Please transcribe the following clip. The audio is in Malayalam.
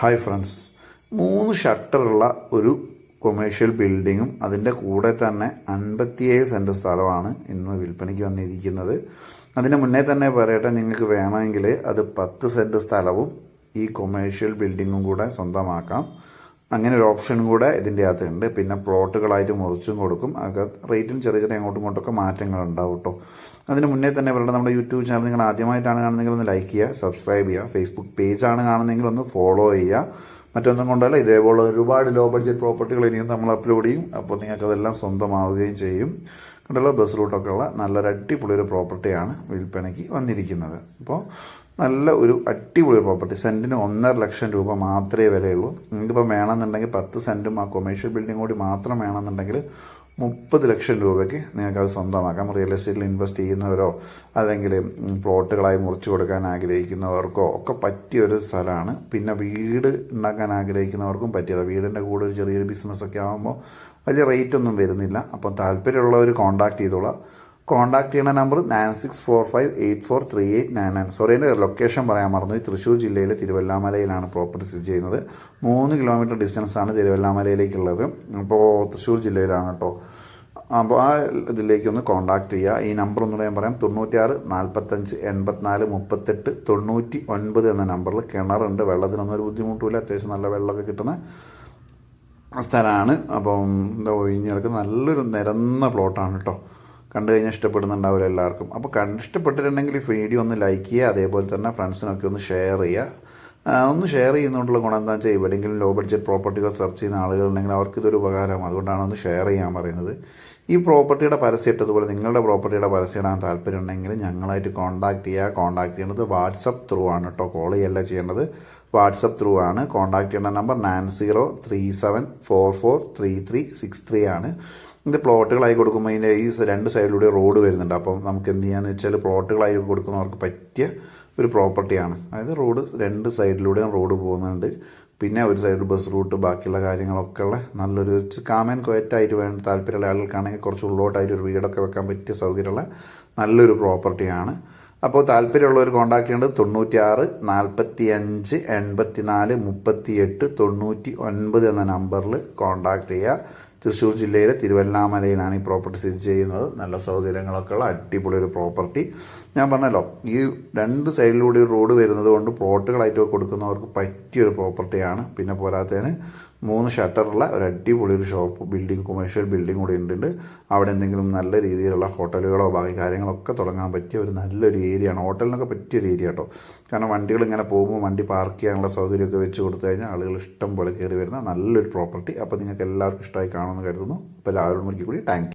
ഹായ് ഫ്രണ്ട്സ് മൂന്ന് ഷട്ടറുള്ള ഒരു കൊമേഴ്ഷ്യൽ ബിൽഡിങ്ങും അതിന്റെ കൂടെ തന്നെ അൻപത്തിയേഴ് സെന്റ് സ്ഥലമാണ് ഇന്ന് വിൽപ്പനയ്ക്ക് വന്നിരിക്കുന്നത്. അതിന് മുന്നേ തന്നെ പറയട്ടെ നിങ്ങൾക്ക് വേണമെങ്കിൽ അത് പത്ത് സെന്റ് സ്ഥലവും ഈ കൊമേഴ്ഷ്യൽ ബിൽഡിങ്ങും കൂടെ സ്വന്തമാക്കാം. അങ്ങനെ ഒരു ഓപ്ഷനും കൂടെ ഇതിന്റെ അകത്തുണ്ട് പിന്നെ പ്ലോട്ടുകളായിട്ട് മുറിച്ചും കൊടുക്കും. അതൊക്കെ റേറ്റും ചെറിയ ചെറിയ അങ്ങോട്ടും ഇങ്ങോട്ടൊക്കെ മാറ്റങ്ങൾ ഉണ്ടാവും കേട്ടോ അതിന് മുന്നേ തന്നെ ഇവരുടെ നമ്മുടെ യൂട്യൂബ് ചാനൽ നിങ്ങൾ ആദ്യമായിട്ടാണ് കാണുന്നതെങ്കിൽ ഒന്ന് ലൈക്ക് ചെയ്യുക സബ്സ്ക്രൈബ് ചെയ്യുക ഫേസ്ബുക്ക് പേജാണ് കാണുന്നതെങ്കിൽ ഒന്ന് ഫോളോ ചെയ്യുക. മറ്റൊന്നും കൊണ്ടല്ല ഇതേപോലെ ഒരുപാട് ലോ ബഡ്ജറ്റ് പ്രോപ്പർട്ടികൾ ഇനിയും നമ്മൾ അപ്ലോഡ് ചെയ്യും. അപ്പോൾ നിങ്ങൾക്കതെല്ലാം സ്വന്തമാവുകയും ചെയ്യും. കണ്ടല്ലോ ബസ് റൂട്ടൊക്കെ ഉള്ള നല്ലൊരു അടിപൊളി ഒരു പ്രോപ്പർട്ടിയാണ് വിൽപ്പനയ്ക്ക് വന്നിരിക്കുന്നത്. അപ്പോൾ നല്ല ഒരു അടിപൊളി പ്രോപ്പർട്ടി. സെന്റിന് ഒന്നര ലക്ഷം രൂപ മാത്രമേ വിലയുള്ളൂ. നിങ്ങൾക്കിപ്പോൾ വേണമെന്നുണ്ടെങ്കിൽ പത്ത് സെന്റും ആ കൊമേഴ്ഷ്യൽ ബിൽഡിംഗ് കൂടി മാത്രം വേണമെന്നുണ്ടെങ്കിൽ മുപ്പത് ലക്ഷം രൂപയ്ക്ക് നിങ്ങൾക്കത് സ്വന്തമാക്കാം. റിയൽ എസ്റ്റേറ്റിൽ ഇൻവെസ്റ്റ് ചെയ്യുന്നവരോ അല്ലെങ്കിൽ പ്ലോട്ടുകളായി മുറിച്ചു കൊടുക്കാൻ ആഗ്രഹിക്കുന്നവർക്കോ ഒക്കെ പറ്റിയ ഒരു സ്ഥലമാണ്. പിന്നെ വീട് ഉണ്ടാക്കാൻ ആഗ്രഹിക്കുന്നവർക്കും പറ്റിയത്. വീടിന്റെ കൂടെ ഒരു ചെറിയൊരു ബിസിനസ്സൊക്കെ ആകുമ്പോൾ വലിയ റേറ്റ് ഒന്നും വരുന്നില്ല. അപ്പോൾ താല്പര്യമുള്ളവർ കോൺടാക്ട് ചെയ്തോളാം. കോൺടാക്ട് ചെയ്യുന്ന number nine six four five eight four three eight nine nine sorry എന്റെ ലൊക്കേഷൻ പറയാൻ മറന്നു. ഈ തൃശ്ശൂർ ജില്ലയിലെ തിരുവല്ലാമലയിലാണ് പ്രോപ്പർട്ടി സ്ഥിതി ചെയ്യുന്നത്. മൂന്ന് കിലോമീറ്റർ ഡിസ്റ്റൻസ് ആണ് തിരുവല്ലാമലയിലേക്കുള്ളത്. അപ്പോൾ തൃശ്ശൂർ ജില്ലയിലാണ് കേട്ടോ. അപ്പോൾ ആ ഇതിലേക്ക് ഒന്ന് കോൺടാക്ട് ചെയ്യുക. ഈ നമ്പർ ഒന്നുകൂടെ ഞാൻ പറയാം. തൊണ്ണൂറ്റിയാറ് നാൽപ്പത്തഞ്ച് എൺപത്തിനാല് മുപ്പത്തെട്ട് തൊണ്ണൂറ്റി ഒൻപത് എന്ന നമ്പറിൽ കിണറുണ്ട്. വെള്ളത്തിനൊന്നും ഒരു ബുദ്ധിമുട്ടില്ല അത്യാവശ്യം നല്ല വെള്ളമൊക്കെ കിട്ടുന്ന സ്ഥലമാണ്. അപ്പം എന്താ ഒഴിഞ്ഞ് കിടക്കുന്ന നല്ലൊരു നിരന്ന പ്ലോട്ടാണ് കേട്ടോ. കണ്ടു കഴിഞ്ഞാൽ ഇഷ്ടപ്പെടുന്നുണ്ടാവില്ല എല്ലാവർക്കും. അപ്പോൾ കണ്ട് ഇഷ്ടപ്പെട്ടിട്ടുണ്ടെങ്കിൽ വീഡിയോ ഒന്ന് ലൈക്ക് ചെയ്യുക അതേപോലെ തന്നെ ഫ്രണ്ട്സിനൊക്കെ ഒന്ന് ഷെയർ ചെയ്യുക. ഒന്ന് ഷെയർ ചെയ്യുന്നതുകൊണ്ടുള്ള ഗുണം എന്താണെന്ന് വെച്ചാൽ എവിടെയെങ്കിലും ലോ ബഡ്ജറ്റ് പ്രോപ്പർട്ടികൾ സെർച്ച് ചെയ്യുന്ന ആളുകളുണ്ടെങ്കിൽ അവർക്ക് ഇതൊരു ഉപകാരം അതുകൊണ്ടാണ് ഒന്ന് ഷെയർ ചെയ്യാൻ പറയുന്നത്. ഈ പ്രോപ്പർട്ടിയുടെ പരസ്യം ഇട്ടതുപോലെ നിങ്ങളുടെ പ്രോപ്പർട്ടിയുടെ പരസ്യം ഇടാൻ താല്പര്യം ഉണ്ടെങ്കിൽ ഞങ്ങളായിട്ട് കോൺടാക്ട് ചെയ്യുക. കോൺടാക്ട് ചെയ്യേണ്ടത് വാട്സപ്പ് ത്രൂ ആണ് കേട്ടോ. കോൾ ചെയ്യല്ല ചെയ്യേണ്ടത്. വാട്സപ്പ് ത്രൂ ആണ്. കോൺടാക്ട് ചെയ്യേണ്ട number nine zero three seven four four three three six three ആണ്. ഇത് പ്ലോട്ടുകളായി കൊടുക്കുമ്പോൾ അതിന്റെ ഈ രണ്ട് സൈഡിലൂടെ റോഡ് വരുന്നുണ്ട്. അപ്പം നമുക്ക് എന്ത് ചെയ്യാന്ന് വെച്ചാൽ പ്ലോട്ടുകളായി കൊടുക്കുന്നവർക്ക് പറ്റിയ ഒരു പ്രോപ്പർട്ടിയാണ് അതായത് റോഡ് രണ്ട് സൈഡിലൂടെയും റോഡ് പോകുന്നുണ്ട്. പിന്നെ ഒരു സൈഡിൽ ബസ് റൂട്ട് ബാക്കിയുള്ള കാര്യങ്ങളൊക്കെ ഉള്ള നല്ലൊരു കാമൻ ക്വയറ്റായിട്ട് വേണ്ട താല്പര്യമുള്ള ആളുകൾക്കാണെങ്കിൽ കുറച്ച് ഉള്ളോട്ടായിട്ട് ഒരു വീടൊക്കെ വെക്കാൻ പറ്റിയ സൗകര്യമുള്ള നല്ലൊരു പ്രോപ്പർട്ടിയാണ് അപ്പോൾ താല്പര്യമുള്ളവർ കോൺടാക്ട് ചെയ്യേണ്ടത് തൊണ്ണൂറ്റിയാറ് നാൽപ്പത്തി അഞ്ച് എൺപത്തി നാല് മുപ്പത്തി എട്ട് തൊണ്ണൂറ്റി ഒൻപത് എന്ന നമ്പറിൽ കോൺടാക്ട് ചെയ്യുക. തൃശ്ശൂർ ജില്ലയിലെ തിരുവല്ലാമലയിലാണ് ഈ പ്രോപ്പർട്ടി സ്ഥിതി ചെയ്യുന്നത്. നല്ല സൗകര്യങ്ങളൊക്കെ ഉള്ള അടിപൊളി ഒരു പ്രോപ്പർട്ടി ഞാൻ പറഞ്ഞല്ലോ ഈ രണ്ട് സൈഡിലൂടെ ഒരു റോഡ് വരുന്നത് കൊണ്ട് പ്ലോട്ടുകളായിട്ട് കൊടുക്കുന്നവർക്ക് പറ്റിയൊരു പ്രോപ്പർട്ടിയാണ് പിന്നെ പോരാത്തതിന് മൂന്ന് ഷട്ടറുള്ള ഒരു അടിപൊളി ഒരു ഷോപ്പ് ബിൽഡിംഗ് കൊമേഴ്ഷ്യൽ ബിൽഡിംഗ് കൂടെ ഉണ്ട് അവിടെ എന്തെങ്കിലും നല്ല രീതിയിലുള്ള ഹോട്ടലുകളോ ബാക്കി കാര്യങ്ങളൊക്കെ തുടങ്ങാൻ പറ്റിയ ഒരു നല്ലൊരു ഏരിയയാണ് ഹോട്ടലിനൊക്കെ പറ്റിയൊരു ഏരിയ കേട്ടോ കാരണം വണ്ടികൾ ഇങ്ങനെ പോകുമ്പോൾ വണ്ടി പാർക്ക് ചെയ്യാനുള്ള സൗകര്യമൊക്കെ വെച്ച് കൊടുത്തു കഴിഞ്ഞാൽ ആളുകൾ ഇഷ്ടം പോലെ കയറി വരുന്ന നല്ലൊരു പ്രോപ്പർട്ടി അപ്പോൾ നിങ്ങൾക്ക് എല്ലാവർക്കും ഇഷ്ടമായി കാണുമെന്ന് കരുതുന്നു. അപ്പോൾ എല്ലാവരും ഒരിക്കൽ കൂടി താങ്ക്